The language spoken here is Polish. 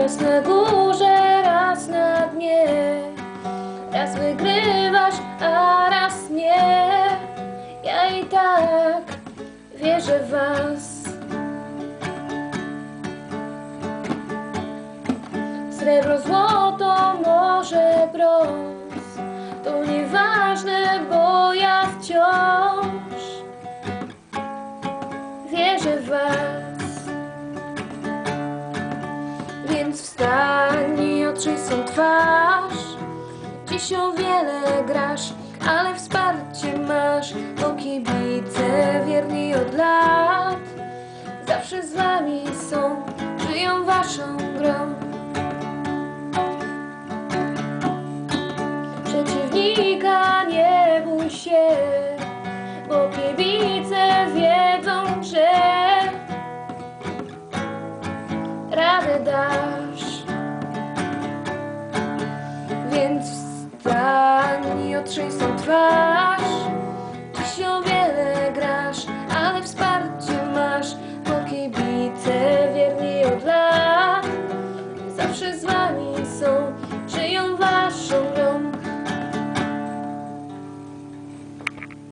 Raz na górze, raz na dnie. Raz wygrywasz, a raz nie. Ja i tak wierzę w was. Srebro, złoto, może brąz. To nieważne, bo ja wciąż Wierzę w was Więc wstań i swą twarz. Dziś o wiele grasz, ale wsparcie masz. Bo kibice wierni od lat Zawsze z wami są, żyją waszą grą. Przeciwnika nie bój się Radę dasz. Więc wstań i otrzyj swą twarz